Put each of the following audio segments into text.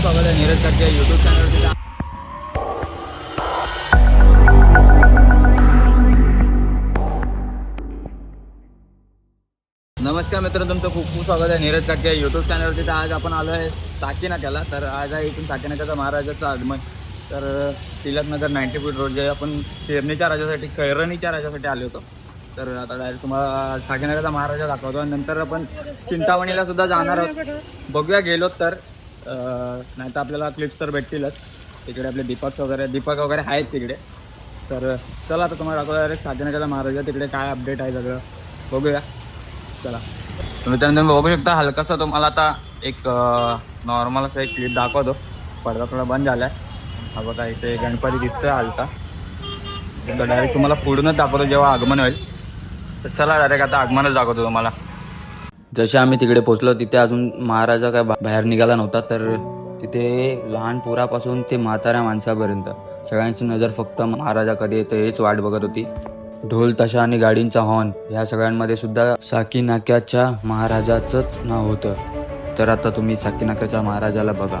स्वागत आहे नीरज सध्या यूट्यूब चॅनलवरती नमस्कार मित्र तुमचं खूप खूप स्वागत आहे नीरज काके यूट्यूब चॅनलवरती तर आज आपण आलो आहे साकीनाक्याला. तर आज आहे इथून साकीनाक्याचा महाराजाचं आगमन. तर तिलकनगर नाईन्टी फूट रोड जे आपण पेरणीच्या राजासाठी कैरणीच्या राजासाठी आलो होतो. तर आता डायरेक्ट तुम्हाला साकीनाक्याचा महाराजा दाखवतो. आणि नंतर आपण चिंतामणीला सुद्धा जाणार आहोत. बघूया गेलो तर. नाही तर आपल्याला क्लिप्स तर भेटतीलच. तिकडे आपले दीपक वगैरे दीपक वगैरे आहेत तिकडे. तर चला आता तुम्हाला दाखवतो डायरेक्ट साधनगरला महाराज महाराजा तिकडे काय अपडेट आहे सगळं. बघूया. चला. तुम्ही त्यानंतर बघू शकता हलकासा तुम्हाला आता एक नॉर्मल असा एक क्लिप दाखवतो. पडदा थोडा बंद झाला आहे हा बघा इथे गणपती दिसतोय हलका. डायरेक्ट तुम्हाला पुढूनच दाखवतो जेव्हा आगमन होईल. तर चला डायरेक्ट आता आगमनच दाखवतो तुम्हाला. जसे आम्ही तिकडे पोचलो तिथे अजून महाराजा काय बाहेर निघाला नव्हता तर तिथे लहान पोरापासून ते म्हाताऱ्या माणसापर्यंत सगळ्यांची नजर फक्त महाराजा कधी येतो हेच वाट बघत होती. ढोल तशा आणि गाडींचा हॉर्न ह्या सगळ्यांमध्ये सुद्धा साकी नाक्याच्या महाराजाचंच नाव होतं. तर आता तुम्ही साकी नाक्याच्या महाराजाला बघा.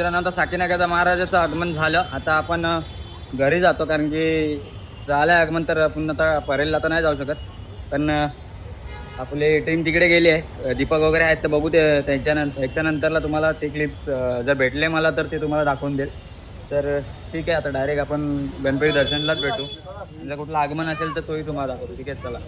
आता साकीनाक्याचा महाराजाचं आगमन झालं. आता आपण घरी जातो कारण की झालं आगमन तर पुन्हा आता परेलला तर नाही जाऊ शकत. पण आपली टीम तिकडे गेली आहे. दीपक वगैरे आहेत तर बघू ते त्यांच्यानंतर ह्याच्यानंतरला तुम्हाला ते क्लिप्स जर भेटले मला तर ते तुम्हाला दाखवून देईल. तर ठीक आहे आता डायरेक्ट आपण गणपती दर्शनलाच भेटू. जर कुठलं आगमन असेल तर तोही तुम्हाला दाखवतो. ठीक आहे चला.